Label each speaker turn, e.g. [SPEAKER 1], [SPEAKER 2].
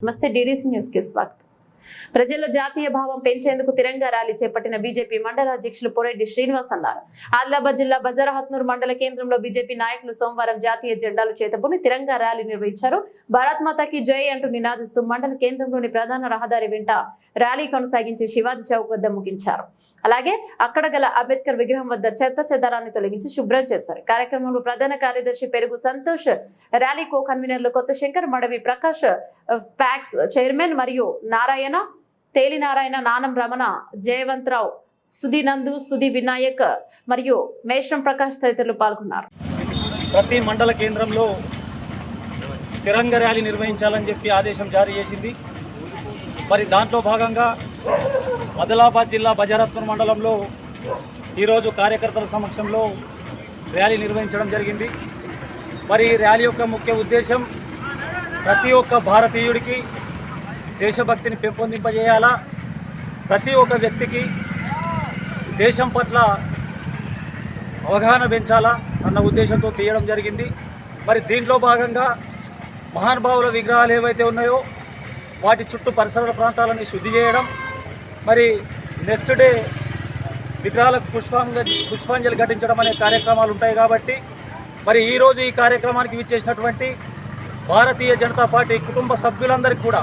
[SPEAKER 1] నమస్తే DDC news కి స్వాగతం ప్రజల్లో జాతీయ భావం పెంచేందుకు తిరంగా ర్యాలీ చేపట్టిన బీజేపీ మండల అధ్యక్షులు పొరెడ్డి శ్రీనివాస్ అన్నారు. ఆదిలాబాద్ జిల్లా బజారహత్నూర్ మండల కేంద్రంలో బీజేపీ నాయకులు సోమవారం జాతీయ జెండాలు చేతబుని తిరంగా ర్యాలీ నిర్వహించారు. భారత్ మాతాకి జై అంటూ నినాదిస్తూ మండల కేంద్రంలోని ప్రధాన రహదారి వెంట ర్యాలీ కొనసాగించి శివాజీ చౌక్ వద్ద ముగించారు. అలాగే అక్కడ గల అంబేద్కర్ విగ్రహం వద్ద చెత్త చెదారాన్ని తొలగించి శుభ్రం చేశారు. కార్యక్రమంలో ప్రధాన కార్యదర్శి పెరుగు సంతోష్ ర్యాలీ కో కన్వీనర్లు కొత్త శంకర్ మడవి ప్రకాష్ ప్యాక్స్ చైర్మన్ మరియు నారాయణ తేలి తేలినారాయణ నానం రమణ జయవంతరావు సుధి నందు సుధి వినాయక్ మరియు మేషం ప్రకాష్ తదితరులు పాల్గొన్నారు.
[SPEAKER 2] ప్రతి మండల కేంద్రంలో తిరంగ ర్యాలీ నిర్వహించాలని చెప్పి ఆదేశం జారీ చేసింది. మరి దాంట్లో భాగంగా ఆదిలాబాద్ జిల్లా బజారత్పూర్ మండలంలో ఈరోజు కార్యకర్తల సమక్షంలో ర్యాలీ నిర్వహించడం జరిగింది. మరి ఈ ర్యాలీ యొక్క ముఖ్య ఉద్దేశం ప్రతి ఒక్క భారతీయుడికి దేశభక్తిని పెంపొందింపజేయాలా? ప్రతి ఒక్క వ్యక్తికి దేశం పట్ల అవగాహన పెంచాలా అన్న ఉద్దేశంతో తీయడం జరిగింది. మరి దీంట్లో భాగంగా మహానుభావుల విగ్రహాలు ఏవైతే ఉన్నాయో వాటి చుట్టూ పరిసర ప్రాంతాలని శుద్ధి చేయడం మరి నెక్స్ట్ డే విగ్రహాలకు పుష్పాంజ పుష్పాంజలి ఘటించడం అనే కార్యక్రమాలు ఉంటాయి కాబట్టి మరి ఈరోజు ఈ కార్యక్రమానికి విచ్చేసినటువంటి భారతీయ జనతా పార్టీ కుటుంబ సభ్యులందరికీ కూడా